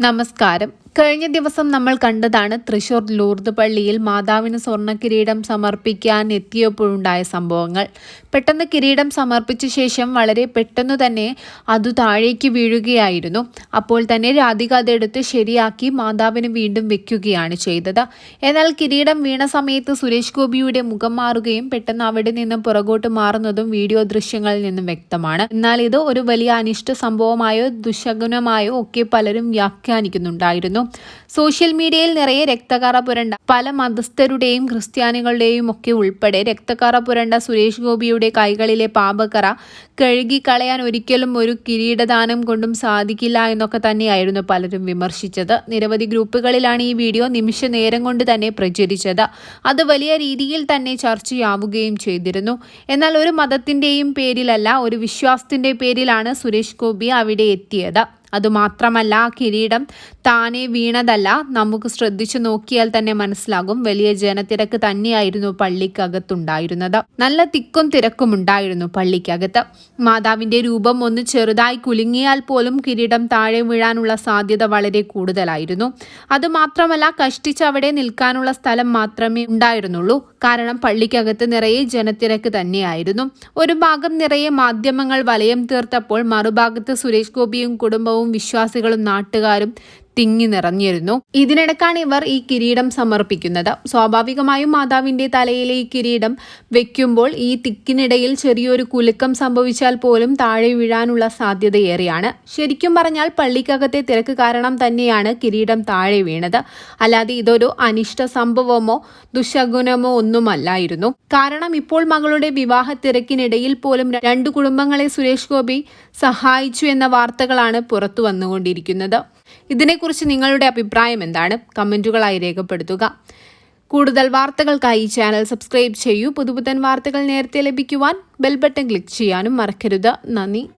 നമസ്കാരം. കഴിഞ്ഞ ദിവസം നമ്മൾ കണ്ടതാണ് തൃശൂർ ലൂർദ് പള്ളിയിൽ മാതാവിന് സ്വർണ കിരീടം സമർപ്പിക്കാൻ എത്തിയപ്പോഴുണ്ടായ സംഭവങ്ങൾ. പെട്ടെന്ന് കിരീടം സമർപ്പിച്ച ശേഷം വളരെ പെട്ടെന്ന് തന്നെ അത് താഴേക്ക് വീഴുകയായിരുന്നു. അപ്പോൾ തന്നെ രാധിക അതെടുത്ത് ശരിയാക്കി മാതാവിന് വീണ്ടും വെക്കുകയാണ് ചെയ്തത്. എന്നാൽ കിരീടം വീണ സമയത്ത് സുരേഷ് ഗോപിയുടെ മുഖം മാറുകയും പെട്ടെന്ന് അവിടെ നിന്ന് പുറകോട്ട് മാറുന്നതും വീഡിയോ ദൃശ്യങ്ങളിൽ നിന്നും വ്യക്തമാണ്. എന്നാൽ ഇത് ഒരു വലിയ അനിഷ്ട സംഭവമായോ ദുശകുനമായോ ഒക്കെ പലരും വ്യാഖ്യാനിക്കുന്നുണ്ടായിരുന്നു. സോഷ്യൽ മീഡിയയിൽ നിറയെ രക്തകാറ പുരണ്ട പല മതസ്ഥരുടെയും ക്രിസ്ത്യാനികളുടെയും ഒക്കെ ഉൾപ്പെടെ രക്തക്കാറ പുരണ്ട സുരേഷ് ഗോപിയുടെ കൈകളിലെ പാപക്കറ കഴുകിക്കളയാൻ ഒരിക്കലും ഒരു കിരീടദാനം കൊണ്ടും സാധിക്കില്ല എന്നൊക്കെ തന്നെയായിരുന്നു പലരും വിമർശിച്ചത്. നിരവധി ഗ്രൂപ്പുകളിലാണ് ഈ വീഡിയോ നിമിഷ നേരം കൊണ്ട് തന്നെ പ്രചരിച്ചത്. അത് വലിയ രീതിയിൽ തന്നെ ചർച്ചയാവുകയും ചെയ്തിരുന്നു. എന്നാൽ ഒരു മതത്തിന്റെയും പേരിലല്ല ഒരു വിശ്വാസത്തിന്റെ പേരിലാണ് സുരേഷ് ഗോപി അവിടെ എത്തിയത്. അതുമാത്രമല്ല കിരീടം താനെ വീണതല്ല. നമുക്ക് ശ്രദ്ധിച്ചു നോക്കിയാൽ തന്നെ മനസ്സിലാകും. വലിയ ജനത്തിരക്ക് തന്നെയായിരുന്നു പള്ളിക്കകത്തുണ്ടായിരുന്നത്. നല്ല തിക്കും തിരക്കും ഉണ്ടായിരുന്നു പള്ളിക്കകത്ത്. മാതാവിന്റെ രൂപം ഒന്ന് ചെറുതായി കുലുങ്ങിയാൽ പോലും കിരീടം താഴെ വീഴാനുള്ള സാധ്യത വളരെ കൂടുതലായിരുന്നു. അതുമാത്രമല്ല കഷ്ടിച്ച് അവിടെ നിൽക്കാനുള്ള സ്ഥലം മാത്രമേ ഉണ്ടായിരുന്നുള്ളൂ. കാരണം പള്ളിക്കകത്ത് നിറയെ ജനത്തിരക്ക് തന്നെയായിരുന്നു. ഒരു ഭാഗം നിറയെ മാധ്യമങ്ങൾ വലയം തീർത്തപ്പോൾ മറുഭാഗത്ത് സുരേഷ് ഗോപിയും കുടുംബവും വിശ്വാസികളും നാട്ടുകാരും തിങ്ങി നിറഞ്ഞിരുന്നു. ഇതിനിടക്കാണ് ഇവർ ഈ കിരീടം സമർപ്പിക്കുന്നത്. സ്വാഭാവികമായും മാതാവിന്റെ തലയിലെ ഈ കിരീടം വെക്കുമ്പോൾ ഈ തിക്കിനിടയിൽ ചെറിയൊരു കുലുക്കം സംഭവിച്ചാൽ പോലും താഴെ വീഴാനുള്ള സാധ്യതയേറെയാണ്. ശരിക്കും പറഞ്ഞാൽ പള്ളിക്കകത്തെ തിരക്ക് കാരണം തന്നെയാണ് കിരീടം താഴെ വീണത്. അല്ലാതെ ഇതൊരു അനിഷ്ട സംഭവമോ ദുശകുനമോ ഒന്നുമല്ലായിരുന്നു. കാരണം ഇപ്പോൾ മകളുടെ വിവാഹ തിരക്കിനിടയിൽ പോലും രണ്ടു കുടുംബങ്ങളെ സുരേഷ് ഗോപി സഹായിച്ചു എന്ന വാർത്തകളാണ് പുറത്തു വന്നുകൊണ്ടിരിക്കുന്നത്. ഇതിനെക്കുറിച്ച് നിങ്ങളുടെ അഭിപ്രായം എന്താണ്? കമന്റുകളായി രേഖപ്പെടുത്തുക. കൂടുതൽ വാർത്തകൾക്കായി ചാനൽ സബ്സ്ക്രൈബ് ചെയ്യൂ. പുതുപുത്തൻ വാർത്തകൾ നേരത്തെ ലഭിക്കുവാൻ ബെൽ ബട്ടൺ ക്ലിക്ക് ചെയ്യാനും മറക്കരുത്. നന്ദി.